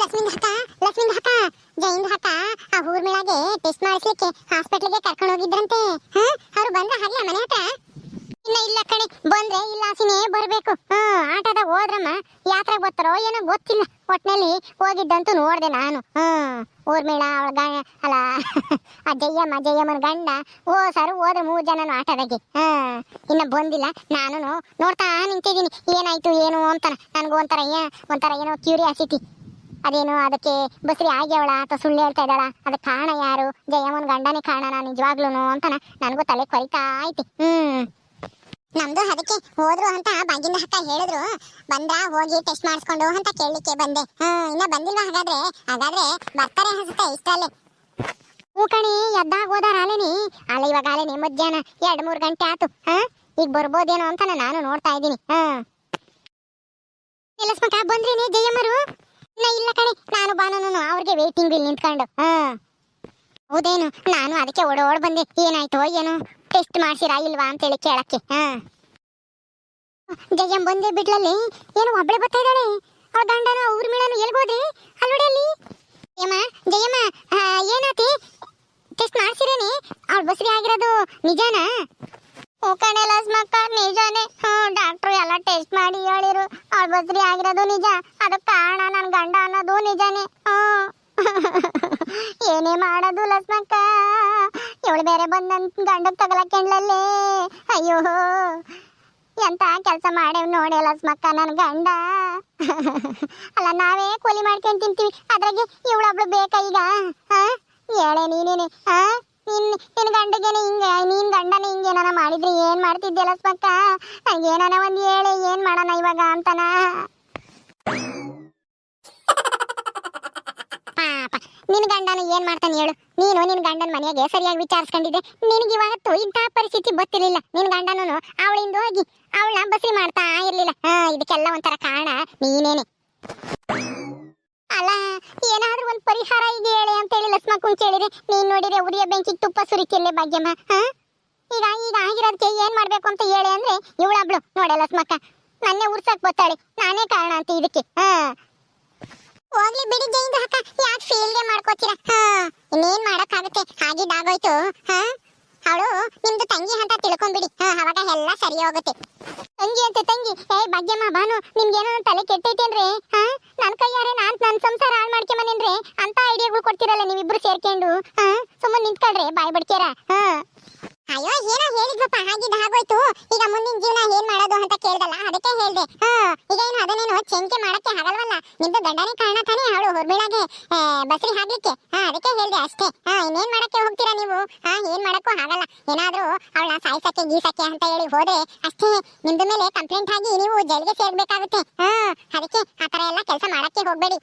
ಲಕ್ಷ್ಮಿಂದ ಹಕ್ಕ ಲಕ್ಷ್ಮಿಂದ ಹಕ್ಕ ಜೈಂದ ಹಕ್ಕ ಆ ಊರ್ಮಿಳಾಗೆ ಟೆಸ್ಟ್ ಮಾಡಿಸ್ಲಿಕ್ಕೆ ಹಾಸ್ಪಿಟ್ಲಿಗೆ ಕರ್ಕೊಂಡು ಹೋಗಿದ್ರಂತೆ. ಹಾ, ಅವ್ರು ಬಂದ್ರ ಹಾಗೆ ಮನೆ ಹತ್ರ? ಇನ್ನ ಇಲ್ಲ ಕಣೆ, ಬಂದ್ರೆ ಇಲ್ಲ ಬರಬೇಕು. ಬರ್ಬೇಕು ಆಟದ ಹೋದ್ರಮ್ಮ, ಯಾತ್ರೆ ಗೊತ್ತಾರೋ ಏನೋ ಗೊತ್ತಿಲ್ಲ. ಒಟ್ನಲ್ಲಿ ಹೋಗಿದ್ದಂತೂ ನೋಡ್ದೆ ನಾನು. ಹ್ಮ್ ಊರ್ಮಿಳ ಅವಳ ಗ ಅಲ್ಲ, ಆ ಜಯ್ಯಮ್ಮ ಜಯ್ಯಮ್ಮನ ಗಂಡ, ಓ ಸರ್, ಹೋದ್ರೆ ಮೂರ್ ಜನನು ಆಟದಾಗೆ. ಹಾ, ಇನ್ನ ಬಂದಿಲ್ಲ ನಾನು ನೋಡ್ತಾ ನಿಂತಿದ್ದೀನಿ. ಏನಾಯ್ತು, ಏನು ಅಂತಾನ. ನನಗೂ ಒಂಥರ ಏ- ಒಂಥರ ಏನೋ ಕ್ಯೂರಿಯಾಸಿಟಿ ಅದೇನು ಅದಕ್ಕೆ ಬಸ್ರಿ ಆಗ್ಯವಳ ಅಥವಾ ಸುಳ್ಳು ಹೇಳ್ತಾ ಇದ್ದಾಳ. ಅದಕ್ಕೆ ಕಾರಣ ಯಾರು? ಜಯಮ್ಮನ ಗಂಡನೇ ಕಾರಣ ನಿಜವಾಗ್ಲೂ ಅಂತನ ನನಗೂ ತಲೆ ಕೊರಿತಾ ಐತಿ. ಹ್ಮ್. ನಮ್ದು ಅದಕ್ಕೆ ಹೋದ್ರು ಅಂತ ಬಾಗಿನ ಹಕ್ಕ ಹೇಳಿದ್ರು. ಬಂದ್ರ ಹೋಗಿ ಟೆಸ್ಟ್ ಮಾಡಿಸ್ಕೊಂಡು ಅಂತ ಕೇಳಲಿಕ್ಕೆ ಬಂದೆ. ಹ್ಮ್ ಇನ್ನ ಬಂದಿಲ್ವಾ ಹಾಗಾದ್ರೆ? ಹಾಗಾದ್ರೆ ಬರ್ತಾರೆ ಅನ್ಸುತ್ತೆ ಇಷ್ಟಲ್ಲೇ. ಹೂ ಕಣಿ ಎದ್ದಾಗ ಹೋದಾರ ಅಲೆನಿ ಅಲ್ಲ ಇವಾಗ ಅಲೆನಿ ಮಧ್ಯಾಹ್ನ ಎರಡ್ ಮೂರ್ ಗಂಟೆ ಆತು. ಹ? ಈಗ ಬರ್ಬೋದೇನೋ ಅಂತ ನಾನು ನೋಡ್ತಾ ಇದ್ದೀನಿ. ಹಾ ಕೆಲಸ್ಮಕ ಬಂದ್ರಿ ಜಯಮ್ಮರು? ಇಲ್ಲ ಕಣೆ. ನಾನು ಬಾನೋನು ಅವ್ರಿಗೆ ವೇಟಿಂಗ್ ಇಲ್ಲಿ ನಿಂತ್ಕೊಂಡು. ಹಾ. ಹೌದೇನು? ನಾನು ಅದಕ್ಕೆ ಓಡೋಡ್ ಬಂದೆ. ಏನಾಯ್ತೋ ಏನು? ಟೆಸ್ಟ್ ಮಾಡ್ಸಿರಾ ಇಲ್ವಾ ಅಂತೇಳಿ ಕೇಳಕ್ಕೆ. ಹಾ. ಜಯಮ್ಮ ಬಂದೆ ಬಿಡ್ಲಲ್ಲಿ ಏನು ಒಬ್ಳೆ ಬರ್ತಾ ಇದ್ದಾಳೆ. ಅವ್ರ ಗಂಡನು ಊರ್ ಮೇಳನು ಎಲ್ಗೋದ್ರಿ ಅಲ್ಲಿ ಜಯಮ್ಮ ಜಯಮ್ಮ ಏನಾತಿ? ಟೆಸ್ಟ್ ಮಾಡ್ಸಿರೇನಿ? ಅವ್ಳ ಬಸ್ರಿ ಆಗಿರೋದು ನಿಜಾನಾ? ಓ ಕಣೆ, ಲಸ್ಮಕ್ಕ, ನಿಜಾನೇ. ಹ್ಞೂ ಡಾಕ್ಟ್ರು ಎಲ್ಲ ಟೆಸ್ಟ್ ಮಾಡಿ ಹೇಳಿರು. ಅವ್ಳ ಬಸ್ರಿ ಆಗಿರೋದು ನಿಜ. ಅದಕ್ಕೆ ಕಾರಣ ನನ್ನ ಗಂಡ ಅನ್ನೋದು ನಿಜಾನೇ ಹ್ಞೂ ಏನೇ ಮಾಡೋದು ಲಸ್ಮಕ್ಕ ಇವಳು ಬೇರೆ ಬಂದ್ ನನ್ ತಗಲಕ್ಕೆ ಅಯ್ಯೋ, ಎಂತ ಕೆಲಸ ಮಾಡೇವ್ ನೋಡಿ ಲಸ್ಮಕ್ಕ ನನ್ನ ಗಂಡ. ಅಲ್ಲ, ನಾವೇ ಕೂಲಿ ಮಾಡ್ಕೊಂಡ್ ತಿಂತೀವಿ. ಅದ್ರಾಗೆ ಇವಳೊಬ್ಳು ಬೇಕಾ ಈಗ? ಹಾ ಹೇಳೆ ನೀನೇನೆ ಹಾ ನಿನ್ ನಿನ್ ಗಂಡಗೇನೆ ಹಿಂಗೆ, ನೀನ್ ಗಂಡನೇ ಹಿಂಗೇನಾನ ಮಾಡಿದ್ರಿ? ಏನ್ ಮಾಡ್ತಿದ್ದೆ ಲಸ್ಮಕ್ಕ ಏನಾನ ಒಂದ್ ಹೇಳಿ, ಏನ್ ಮಾಡೋಣ ಇವಾಗ ಅಂತನ? ಏನ್ ಮಾಡ್ತಾನೆ ಹೇಳು? ನೀನು ನಿನ್ ಗಂಡನ ಮನೆಯಾಗೆ ಸರಿಯಾಗಿ ವಿಚಾರಿಸ್ಕೊಂಡಿದ್ದೆ. ನಿನಗೆ ಇವತ್ತು ಇಂತಹ ಪರಿಸ್ಥಿತಿ ಗೊತ್ತಿರಲಿಲ್ಲ. ನಿನ್ ಗಂಡನೂ ಅವಳಿಂದ ಹೋಗಿ ಅವಳನ್ನ ಬಸಿ ಮಾಡ್ತಾ ಇರ್ಲಿಲ್ಲ. ಹಾ, ಇದಕ್ಕೆಲ್ಲ ಒಂಥರ ಕಾರಣ ನೀನೇನೆ. ಅಲ್ಲ ಏನಾದ್ರೂ ಒಂದ್ ಪರಿಹಾರ ಇದೆ ಹೇಳಿ ಅಂತ ಹೇಳಿ ಲಕ್ಷ್ಮಕ್ಕನ್ ಕೇಳಿದ್ರೆ ನೀನ್ ನೋಡಿದ್ರೆ ಉರಿಯ ಬೆಂಕಿಗೆ ತುಪ್ಪ ಸುರಿತಿರ್ಲೆ ಭಾಗ್ಯಮ್ಮ. ಹಾ? ಈಗ ಈಗ ಆಗಿರೋದಕ್ಕೆ ಏನ್ ಮಾಡ್ಬೇಕು ಅಂತ ಹೇಳಿ ಅಂದ್ರೆ ಇವಳಬ್ಳು. ನೋಡ ಲಕ್ಷ್ಮಕ್ಕ ನನ್ನೇ ಉರ್ಸಕ್ ಬರ್ತಾಳೆ ನಾನೇ ಕಾರಣ ಅಂತ ಇದಕ್ಕೆ. ಹಾ. ಹೋಗ್ಲಿ ಬಿಡಿ ಜೈಂದ್ರ ಹಾಕ ಯಾಕೆ ಫೇಲ್ಗೆ ಮಾಡ್ಕೋತೀರಾ ಹಾ ಇನ್ನೇನ್ ಮಾಡಕ್ಕಾಗುತ್ತೆ ಆಗಿದ್ದಾಗೋಯ್ತು ಹಾ? ಅವಳು ನಿಮ್ದು ತಂಗಿ ಅಂತ ತಿಳ್ಕೊಂಡ್ಬಿಡಿ ಹಾ, ಅವಾಗ ಎಲ್ಲ ಸರಿ ಹೋಗುತ್ತೆ. ತಂಗಿ ಅಂತ, ತಂಗಿ. ಏ ಭಾಗ್ಯಮ್ಮ ಬಾನು ನಿಮ್ಗೇನೋ ತಲೆ ಕೆಟ್ಟೈತೇನ್ರಿ ಹಾ? ನನ್ ಕೈಯಾರೆ ನಾನ್ ನನ್ ಸಂಸಾರ ಹಾಳು ಮಾಡ್ಕೊಂಬನೇನ್ರಿ ಅಂತ ಐಡಿಯಾಗಳು ಕೊಡ್ತಿರಲ್ಲ ನೀವಿಬ್ರು ಸೇರ್ಕೊಂಡು, ಹಾ? ಸುಮ್ಮನೆ ನಿಂತ್ಕೊಳ್ರಿ ಬಾಯ್ ಬಡ್ಕೇರ ಹಾ? ಅಯ್ಯೋ, ಏನೋ ಹೇಳಿದ್ವಪ್ಪ, ಹಾಗಿದ್ದ ಹಾಗೋಯ್ತು. ಈಗ ಮುಂದಿನ ಜೀವನ ಏನ್ ಮಾಡೋದು ಅಂತ ಕೇಳ್ದಲ್ಲ, ಅದಕ್ಕೆ ಹೇಳ್ದೆ. ಹಾ ಈಗ ಏನು ಅದನ್ನೇನು ಚೆಂಕೆ ಮಾಡಕ್ಕೆ ಆಗಲ್ವಲ್ಲ? ನಿಮ್ದು ಗಂಡನೇ ಕಾರಣ ತಾನೇ ಅವಳು ಹೊರ್ಬಿಳಾಗೆ ಬಸ್ರಿ ಹಾಕ್ಲಿಕ್ಕೆ ಹಾ ಅದಕ್ಕೆ ಹೇಳ್ದೆ ಅಷ್ಟೇ. ಹಾ ಇನ್ನೇನ್ ಮಾಡಕ್ಕೆ ಹೋಗ್ತೀರಾ ನೀವು? ಹಾ ಏನ್ ಮಾಡಕ್ಕೂ ಆಗಲ್ಲ. ಏನಾದ್ರೂ ಅವಳ ಸಾಯಿಸಕ್ಕೆ, ಗೀಸಕ್ಕೆ ಅಂತ ಹೇಳಿ ಹೋದ್ರೆ ಅಷ್ಟೇ, ನಿಮ್ದು ಮೇಲೆ ಕಂಪ್ಲೇಂಟ್ ಆಗಿ ನೀವು ಜೈಲಿಗೆ ಸೇರ್ಬೇಕಾಗುತ್ತೆ. ಹಾ ಅದಕ್ಕೆ ಆತರ ಎಲ್ಲ ಕೆಲಸ ಮಾಡಕ್ಕೆ ಹೋಗ್ಬೇಡಿ.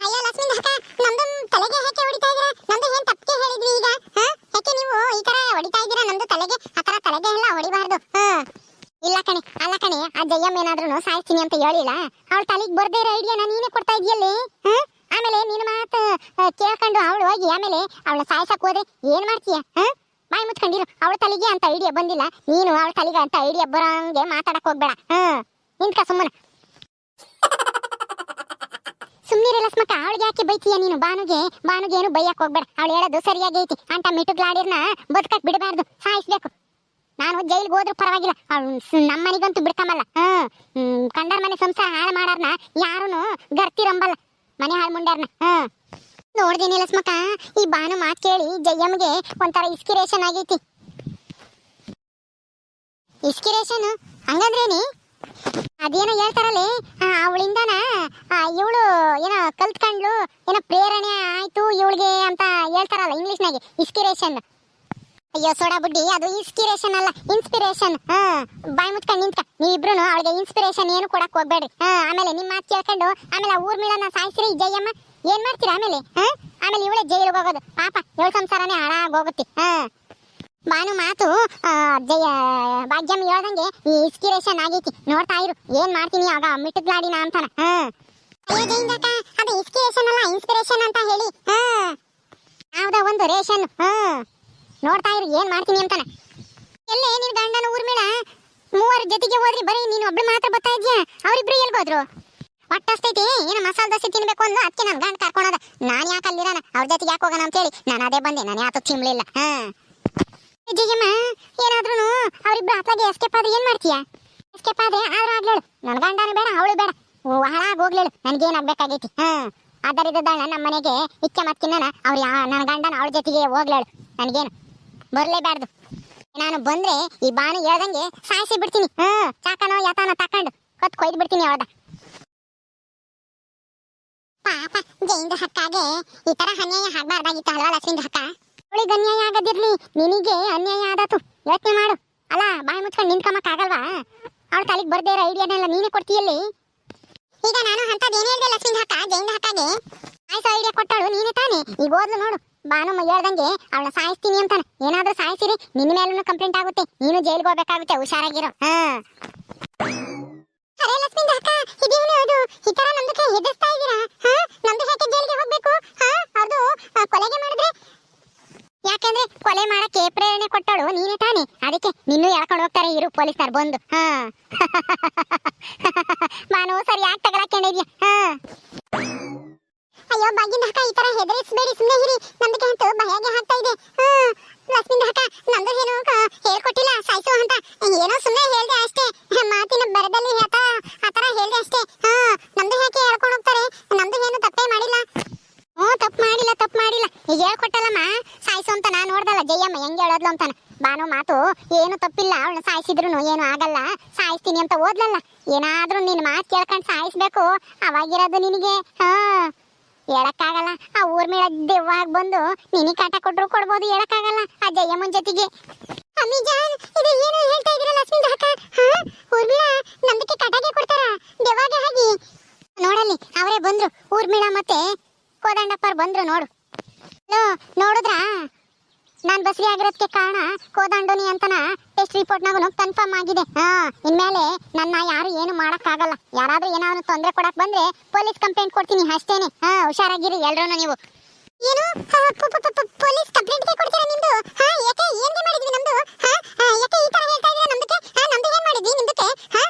ಅಯ್ಯೋ ಲಕ್ಷ್ಮಿ ಅಕ್ಕ ನಮ್ದು ತಲೆಗೆ ಹೇಗೆ ಹೊಡಿತಾ ಇದ್ದೀರಾ? ನಮ್ದು ಏನ್ ತಪ್ಪಿಗೆ ಹೇಳಿದ್ವಿ ಈಗ? ಹಾ? ಯಾಕೆ ನೀವು ಈ ತರ ಹೊಡಿತಾ ಇದ್ದೀರಾ? ನಮ್ದು ತಲೆಗೆ, ಆ ತರ ತಲೆಗೆ ಎಲ್ಲ ಹೊಡಿಬಾರ್ದು. ಹಾ. ಇಲ್ಲ ಕಣೆ, ಅಲ್ಲ ಕಣೆ, ಆ ಜಯಮ್ಮ ಏನಾದ್ರೂ ಸಾಯ್ತೀನಿ ಅಂತ ಹೇಳಿಲ್ಲ. ಅವಳ ತಲೆಗೆ ಬರ್ದೇ ಇರೋ ಐಡಿಯಾನ ನೀನೇ ಕೊಡ್ತಾ ಇದೆಯಲ್ಲಿ ಹಾ? ಆಮೇಲೆ ನಿನ್ನ ಮಾತು ಕೇಳ್ಕೊಂಡು ಅವಳು ಹೋಗಿ ಆಮೇಲೆ ಅವಳ ಸಾಯ್ಸಕ್ ಹೋದ್ರೆ ಏನ್ ಮಾಡ್ತೀಯ? ಹಾ? ಬಾಯಿ ಮುಚ್ಕೊಂಡಿರು. ಅವಳ ತಲೆಗೆ ಅಂತ ಐಡಿಯಾ ಬಂದಿಲ್ಲ. ನೀನು ಅವಳ ತಲೆಗೆ ಅಂತ ಐಡಿಯಾ ಬರೋಂಗೆ ಮಾತಾಡಕ್ ಹೋಗ್ಬೇಡ. ಹಾ. ನಿಂತ್ಕ ಸುಮ್ಮನೆ. ಸುಮ್ಮನೆ ಸ್ಮಕ ಅವಳಿಗೆ ಯಾಕೆ ಬೈತೀಯ ನೀನು? ಬಾನುಗೆ ಬಾನುಗೆ ಏನು ಬೈಯಕ್ ಹೋಗ್ಬೇಡ. ಅವಳು ಹೇಳೋದು ಸರಿಯಾಗೈತಿ. ಅಂತ ಮಿಟುಗ್ಲಾಡಿರ್ನ ಬದುಕಕ್ ಬಿಡಬಾರ್ದು. ಸಾಯಿಸ್ಬೇಕು. ನಾನು ಜೈಲಿಗೆ ಹೋದ್ರೂ ಪರವಾಗಿಲ್ಲ. ನಮ್ಮ ಮನೆಗಂತೂ ಬಿಡ್ಕಮಲ್ಲ ಹ್ಞೂ ಕಂಡರ ಮನೆ ಸಂಸಾರ ಹಾಳು ಮಾಡಾರ್ನ ಯಾರೂ ಗರ್ತಿರಂಬಲ್ಲ. ಮನೆ ಹಾಳು ಮುಂಡ್ಯಾರ್ನ. ಹಾ ನೋಡಿದೀನಿ ಲಸ್ಮಕ ಈ ಬಾನು ಮಾತು ಕೇಳಿ ಜಯ್ಯಮ್ಗೆ ಒಂಥರ ಇನ್ಸ್ಪಿರೇಷನ್ ಆಗೈತಿ. ಇನ್ಸ್ಪಿರೇಷನ್ ಹಂಗಂದ್ರೇನಿ? ಅದೇನೋ ಹೇಳ್ತಾರಲ್ಲೇ? ಅವಳಿಂದನ ಇವಳು ಏನೋ ಕಲ್ತ್ಕೊಂಡ್ಲು ಏನೋ ಪ್ರೇರಣೆ ಆಯ್ತು ಇವಳಿಗೆ ಅಂತ ಹೇಳ್ತಾರಲ್ಲ ಇಂಗ್ಲಿಷ್ನಾಗೆ ಇನ್ಸ್ಪಿರೇಷನ್ ಅಯ್ಯೋ, ಸೋಡಾ ಬುಡ್ಡಿ, ಅದು ಇನ್ಸ್ಪಿರೇಷನ್ ಅಲ್ಲ ಇನ್ಸ್ಪಿರೇಷನ್ ಹಾ, ಬಾಯಿ ಮುಚ್ಕೊಂಡು ನಿಂತ್ಕ. ನೀವಿಬ್ರು ಅವಳಿಗೆ ಇನ್ಸ್ಪಿರೇಷನ್ ಏನು ಕೊಡಕ್ ಹೋಗ್ಬೇಡ್ರಿ. ಆಮೇಲೆ ನಿಮ್ಮ ಮಾತು ಕೇಳ್ಕೊಂಡು, ಆಮೇಲೆ ಊರ್ ಮಿಳನ ಸಾಯಿಸ್ರಿ, ಜಯಮ್ಮ. ಏನ್ ಮಾಡ್ತೀರಾ ಆಮೇಲೆ? ಆಮೇಲೆ ಇವಳೇ ಜೈಲಿಗೆ ಹೋಗೋದು. ಪಾಪ, ಇವಳ ಸಂಸಾರನೇ ಹಾಳಾಗೋಗುತ್ತೆ ಹಾ. ಬಾನು ಮಾತು ಅಜ್ಜಯ್ಯ ಜಯ, ಭಾಗ್ಯಮ್ಮ ಹೇಳ್ದಂಗೆ ಈ ಇನ್ಸ್ಪಿರೇಷನ್ ಆಗೈತಿ. ನೋಡ್ತಾ ಇರು, ಏನ್ ಮಾಡ್ತೀನಿ ಆಗ ಮಿಟುಗ್ಲಾಡಿನ ಅಂತಾನ. ಜೈಂದಕ್ಕ ಅದು ಇನ್ಸ್ಪಿರೇಷನ್ ಅಲ್ಲ ಇನ್ಸ್ಪಿರೇಷನ್ ಅಂತ ಹೇಳಿ. ಯಾವ್ದ ಒಂದು ರೇಷನ್ ನೋಡ್ತಾ ಇರು, ಏನ್ ಮಾಡ್ತೀನಿ ಅಂತಾನ. ಎಲ್ಲೇ ನಿನ್ ಗಂಡನ ಊರ್ಮಿಳ ಮೂವರ ಜೊತೆಗೆ ಹೋದ್ರಿ, ಬರೀ ನೀನು ಒಬ್ಳು ಮಾತ್ರ ಬರ್ತಾ ಇದ್ಯಾ? ಅವ್ರಿಬ್ರು ಎಲ್ಗೋದ್ರು ಹೊಟ್ಟಸ್ತೈತಿ, ಏನು ಮಸಾಲೆ ದೋಸೆ ತಿನ್ಬೇಕು ಅಂದು ಅದಕ್ಕೆ ನನ್ನ ಗಂಡ ಕರ್ಕೊಳೋದ ನಾನ್ ಯಾಕೆ ಅಲ್ಲಿರಾನ? ಅವ್ರ ಜೊತೆಗೆ ಯಾಕೆ ಹೋಗೋಣ ಅಂತೇಳಿ. ನಾನು ಅದೇ ಬಂದೆ, ನಾನು ಯಾತು ತಿನ್ಲಿಲ್ಲ. ಹಾ. ಜಯಮ್ಮ ಏನಾದ್ರೂ ಅವ್ರಿಬ್ರು ಹತ್ತಾಗೆ ಎಸ್ಕೇಪ್ ಆದ್ರೆ ಏನ್ ಮಾಡ್ತೀಯಾ? ಎಸ್ಕೇಪ್ ಆದ್ರೆ ಆದ್ರೂ ಆಗ್ಲೇಳು. ನನ್ ಗಂಡನೂ ಬೇಡ, ಅವಳು ಬೇಡ. ಹಾಳಾಗಿ ಹೋಗ್ಲೇಳು. ನನ್ಗೇನ್ ಆಗ್ಬೇಕಾಗೈತಿ? ಹಾ ಅದರಿದ್ದಳ ನಮ್ಮ ಮನೆಗೆ ಇಚ್ಚೆ ಮತ್ತಿನ್ನ ಅವ್ರು ಯಾ ನನ್ನ ಗಂಡನ ಅವಳ ಜೊತೆಗೆ ಹೋಗ್ಲೇಳು. ನನ್ಗೇನು ಬರ್ಲೇಬಾರ್ದು. ನಾನು ಬಂದ್ರೆ ಈ ಬಾನು ಹೇಳ್ದಂಗೆ ಸಾಯಿಸಿ ಬಿಡ್ತೀನಿ. ಹಾ ಚಾಕನೋ, ಯಾತನೋ ತಕೊಂಡು ಹೊತ್ತು ಕೊಯ್ದು ಬಿಡ್ತೀನಿ ಅವಳ ಪಾಪ, ಜೈಂದ ಹಕ್ಕಾಗೆ ಈ ತರ ಅನ್ಯಾಯ ಆಗ್ಬಾರ್ದಾಗಿತ್ತು ಅಲ್ವಾ ಲಕ್ಷ್ಮಿಂದ ಹಕ್ಕ? ಅವಳಿಗೆ ಅನ್ಯಾಯ ಆಗದಿರ್ಲಿ, ನಿನಗೆ ಅನ್ಯಾಯ ಆದಾತು. ಯೋಚನೆ ಮಾಡು. ಅಲ್ಲ, ಬಾಯಿ ಮುಚ್ಕೊಂಡು ಆಗಲ್ವಾ? ಅವಳ ತಲೆಗೆ ಬರ್ದೇ ಇರೋ ಐಡಿಯಾನೆಲ್ಲ ನೀನೇ ಕೊಡ್ತೀಯಲ್ಲಿ ಈಗ ನಾನು ಅಂತದ್ದು ಏನು ಹೇಳ್ದೆ ಲಕ್ಷ್ಮಿ ಹಾಕ ಜೈಂದ ಹಾಕಾಗೆ ಸಾಯಿಸೋ ಐಡಿಯಾ ಕೊಟ್ಟಳು ನೀನೇ ತಾನೆ? ಈಗ ಓದ್ಲು ನೋಡು. ಬಾನು ಹೇಳ್ದಂಗೆ ಅವಳನ್ನ ಸಾಯಿಸ್ತೀನಿ ಅಂತಾನೆ. ಏನಾದ್ರೂ ಸಾಯಿಸಿರಿ ನಿನ್ನ ಮೇಲೂ ಕಂಪ್ಲೇಂಟ್ ಆಗುತ್ತೆ. ನೀನು ಜೈಲ್ಗೆ ಹೋಗ್ಬೇಕಾಗುತ್ತೆ, ಹುಷಾರಾಗಿರೋ. ಹಾ. ಅರೆ ಲಕ್ಷ್ಮಿಂದ ಅಕ್ಕ, ಇದೇನು ಅದು? ಈ ತರ ನಮ್ದಕ್ಕೆ ಹೆದರ್ಸ್ತಾ ಇದೀರಾ? ಹಾ? ನಮ್ದು ಹೇಗೆ ಜೈಲಿಗೆ ಹೋಗ್ಬೇಕು? ಹಾ? ಅದು ಕೊಲೆಗೆ ಮಾಡಿದ್ರೆ ಯಾಕಂದ್ರೆ ಕೊಲೆ ಮಾಡಕ್ಕೆ ಪ್ರೇರಣೆ ಕೊಟ್ಟಳು ನೀನೇ ತಾನೆ. ಅದಕ್ಕೆ ನಿನ್ನೂ ಎಳ್ಕೊಂಡು ಹೋಗ್ತಾರೆ? ಇರು ಪೊಲೀಸರು ಬಂದು. ಹಾ. ನಾನು ಸರಿ ಯಾಕೆ ತಗಲಾಕೊಂಡಿದ್ಯಾ ಹಾ. ಅಯ್ಯೋ, ಬಾಗಿನ ಅಕ್ಕ ಈ ತರ ಹೆದರಿಸ್ಬೇಡಿ ಸುಮ್ಮನೆ ಇರಿ. ನಮ್ದಕ್ಕೆ ಅಂತ ಭಯಗೆ ಹಾಕ್ತಾ ಇದೆ. ಹ್ಮ್ ಲಕ್ಷ್ಮಿಂದ ಅಕ್ಕ ನಂದು ಏನು ಹೇಳ್ಕೊಟ್ಟಿಲ್ಲ, ಸಾಯಿಸು ಅಂತ ಏನೋ ಸುಮ್ಮನೆ ಹೇಳ್ದೆ ಅಷ್ಟೇ ಮಾತಿನ ಬರದಲ್ಲಿ ಆತ ಆತರ ಹೇಳ್ದೆ ಅಷ್ಟೇ ಹಾ ನಮ್ದು ಯಾಕೆ ಹೇಳ್ಕೊಂಡು ಹೋಗ್ತಾರೆ ನಮ್ದು ಏನು ತಪ್ಪೇ ಮಾಡಿಲ್ಲ ಹ್ಞೂ ತಪ್ಪು ಮಾಡಿಲ್ಲ ತಪ್ಪು ಮಾಡಿಲ್ಲ ಈಗ ಹೇಳ್ಕೊಟ್ಟಲ್ಲಮ್ಮ ಸಾಯಿಸು ಅಂತ ನಾನು ನೋಡ್ದಲ್ಲ ಜಯಮ್ಮ ಹೆಂಗೆ ಹೇಳೋದ್ಲು ಅಂತಾನೆ ಬಾನು ಮಾತು ಏನು ತಪ್ಪಿಲ್ಲ ಅವಳನ್ನ ಸಾಯಿಸಿದ್ರು ಏನು ಆಗಲ್ಲ ಸಾಯಿಸ್ತೀನಿ ಅಂತ ಓದ್ಲಲ್ಲ? ಏನಾದ್ರೂ ನಿನ್ನ ಮಾತು ಕೇಳ್ಕೊಂಡು ಸಾಯಿಸ್ಬೇಕು. ಅವಾಗಿರೋದು ನಿನಗೆ. ಹಾ. ಹೇಳಕ್ಕಾಗಲ್ಲ. ಆ ಊರ್ಮಿಳ ದೆವ್ವಾಗ ಬಂದು ನಿನಗೆ ಕಾಟ ಕೊಟ್ರು ಕೊಡ್ಬೋದು, ಹೇಳಕ್ಕಾಗಲ್ಲ. ಆ ಜಯಮ್ಮನ್ ಜೊತೆಗೆ. ಅಮ್ಮಿ ಇದು ಏನು ಹೇಳ್ತಾ ಇದೀರ ಲಕ್ಷ್ಮೀ ಅಕ್ಕ ಹಾ? ಊರ್ಮಿಳ ನಂಬಿಕೆ ಕಟಾಗೆ ಕೊಡ್ತಾರ? ದೆವ್ವಾಗ ಹಾಗೆ. ನೋಡಲ್ಲಿ, ಅವರೇ ಬಂದ್ರು. ಊರ್ಮಿಳ ಮತ್ತೆ ಕೋದಂಡಪ್ಪರ್ ಬಂದ್ರು, ನೋಡು. ನೋಡಿದ್ರಾ? ನಾನ್ ಬಸ್ರಿ ಆಗಿರೋದಕ್ಕೆ ಕಾರಣ ಕೋದಾಂಡೋನಿ ಅಂತನ ಟೆಸ್ಟ್ ರಿಪೋರ್ಟ್ ರಿಪೋರ್ಟ್ನಾಗೂ ಕನ್ಫರ್ಮ್ ಆಗಿದೆ. ಹಾ, ಇನ್ಮೇಲೆ ನನ್ನ ಯಾರು ಏನು ಮಾಡಕ್ಕಾಗಲ್ಲ. ಯಾರಾದ್ರೂ ಏನಾದ್ರು ತೊಂದರೆ ಕೊಡಕ್ ಬಂದ್ರೆ ಪೊಲೀಸ್ ಕಂಪ್ಲೇಂಟ್ ಕೊಡ್ತೀನಿ ಅಷ್ಟೇನೆ. ಹಾ, ಹುಷಾರಾಗಿರಿ ಎಲ್ರೂ ನೀವು. ಏನು? ಪೊಲೀಸ್ ಕಂಪ್ಲೇಂಟ್ಗೆ ಕೊಡ್ತೀರಾ ನಿಮ್ದು? ಹಾ, ಯಾಕೆ ಏನ್ಗೆ ಮಾಡಿದ್ವಿ ನಮ್ದು? ಹಾ ಯಾಕೆ ಈ ತರ ಹೇಳ್ತಾ ಇದೀರಾ ನಮ್ದಕ್ಕೆ? ಹಾ, ನಮ್ದು ಏನ್ ಮಾಡಿದ್ವಿ ನಿಮ್ದಕ್ಕೆ? ಹಾ?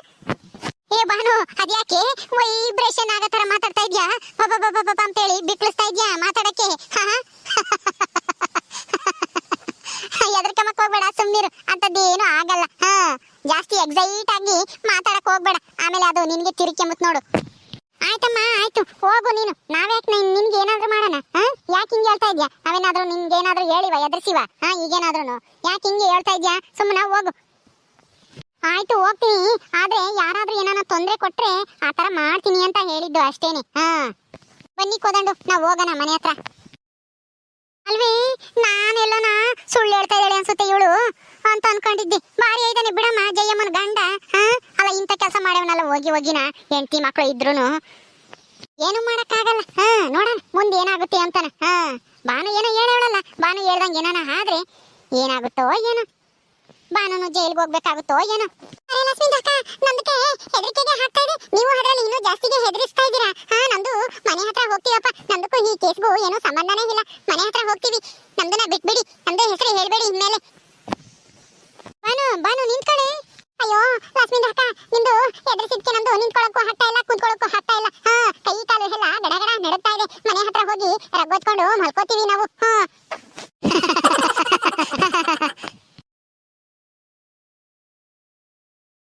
ಏ ಬಾನು ಅದ್ಯಾಕೆ ವೈಬ್ರೇಷನ್ ಆಗೋ ತರ ಮಾತಾಡ್ತಾ ಇದ್ಯಾ? ಅಂತ ಹೇಳಿ ಬಿಕ್ಳಿಸ್ತಾ ಇದ್ಯಾ ಮಾತಾಡಕ್ಕೆ? ಹಾ ಎದ್ರಕಮಕ್ ಹೋಗ್ಬೇಡ ಸುಮ್ನಿರು ಅಂತದ್ದೇನು ಆಗಲ್ಲ ಹಾ ಜಾಸ್ತಿ ಎಕ್ಸೈಟ್ ಆಗಿ ಮಾತಾಡಕ್ ಹೋಗ್ಬೇಡ. ಆಮೇಲೆ ಅದು ನಿನ್ಗೆ ತಿರುಕೆಂಬತ್ ನೋಡು. ಆಯ್ತಮ್ಮ, ಆಯ್ತು. ಹೋಗು ನೀನು. ನಾವ್ಯಾಕೆ ನಿನ್ಗೆ ಏನಾದ್ರು ಮಾಡೋಣ? ಯಾಕೆ ಹಿಂಗೆ ಹೇಳ್ತಾ ಇದ್ಯಾ? ಅವೇನಾದ್ರು ನಿನ್ಗೆ ಏನಾದ್ರೂ ಹೇಳಿವ, ಎದುರಿಸಿವ? ಹಾ ಈಗೇನಾದ್ರೂ ಯಾಕೆ ಹಿಂಗೆ ಹೇಳ್ತಾ ಇದ್ಯಾ? ಸುಮ್ಮನೆ ಹೋಗು. ಆಯ್ತು, ಹೋಗ್ತೀನಿ. ಆದ್ರೆ ಯಾರಾದ್ರೂ ಏನಾನ ತೊಂದ್ರೆ ಕೊಟ್ರೆ ಆ ತರ ಮಾಡ್ತೀನಿ ಅಂತ ಹೇಳಿದ್ದು ಅಷ್ಟೇನೆ. ಹಾ. ಬನ್ನಿ ಕೋದಂಡು, ನಾವ್ ಹೋಗೋಣ ಮನೆ ಹತ್ರ. ಅಲ್ವೇ, ನಾನೆಲ್ಲೋನ ಸುಳ್ಳು ಹೇಳ್ತಾ ಇದ್ದಾಳೆ ಅನ್ಸುತ್ತೆ ಇವಳು. ಅಂತ ಅನ್ಕೊಂಡಿದ್ದೆ. ಬಾರಿ ಇದಾನೆ ಬಿಡಮ್ಮ, ಜಯಮ್ಮನ ಗಂಡ. ಅಲ್ಲ ಇಂತ ಕೆಲಸ ಮಾಡ್ಯವನಲ್ಲ, ಹೋಗಿ ಹೋಗಿನ ಹೆಂಡತಿ ಮಕ್ಕಳು ಇದ್ರೂನು. ಏನು ಮಾಡಕ್ಕಾಗಲ್ಲ. ಹಾ, ನೋಡೋಣ, ಮುಂದೆ ಏನಾಗುತ್ತೆ ಅಂತಾನ. ಹಾ ಬಾನು ಏನೋ ಹೇಳವಳಲ್ಲ ಬಾನು ಹೇಳ್ದಂಗೆ ಏನಾನ ಆದ್ರೆ ಏನಾಗುತ್ತೋ ಏನೋ. ಬಾನು ಜೈಲ್ಗೆ ಹೋಗ್ಬೇಕಾಗುತ್ತೋ ಏನೋ. ಅರೆ ಅಕ್ಕ ನೀವು ಅದರಲ್ಲಿ ಇನ್ನೂ ಜಾಸ್ತಿಗೆ ಇದ್ದೀರಾ? ಹಾ ಮನೆ ಹತ್ರ ಈ ಸಂಬಂಧನೇ ಇಲ್ಲ. ಮನೆ ಹತ್ರ ಹೋಗ್ತೀವಿ. ನಮ್ದನ್ನ ಬಿಟ್ಬಿಡಿ. ನಮ್ದು ಹೆಸರು ಹೇಳ್ಬೇಡಿ ಇನ್ಮೇಲೆ. ಬಾನು ಬಾನು ನಿಂತ್ಕೊಳ್ಳಿ ಅಯ್ಯೋ ಲಕ್ಷ್ಮೀ ಅಕ್ಕ ನಿಮ್ದು ಎದುರಿಸಿದ್ಕೆ ನಮ್ದು ನಿಂತ್ಕೊಳ್ಳೋಕ್ಕೂ ಹಟ್ಟ ಇಲ್ಲ ಕುಂತ್ಕೊಳ್ಳೋಕ್ಕೂ ಹಟ್ಟ ಇಲ್ಲ. ಹಾ, ಕೈ ಕಾಲು ಎಲ್ಲ ಗಡಗಡ ನಡುತ್ತಾ ಇದೆ. ಮನೆ ಹತ್ರ ಹೋಗಿ ರಗ್ಗೊತ್ಕೊಂಡು ಮಲ್ಕೋತೀವಿ ನಾವು.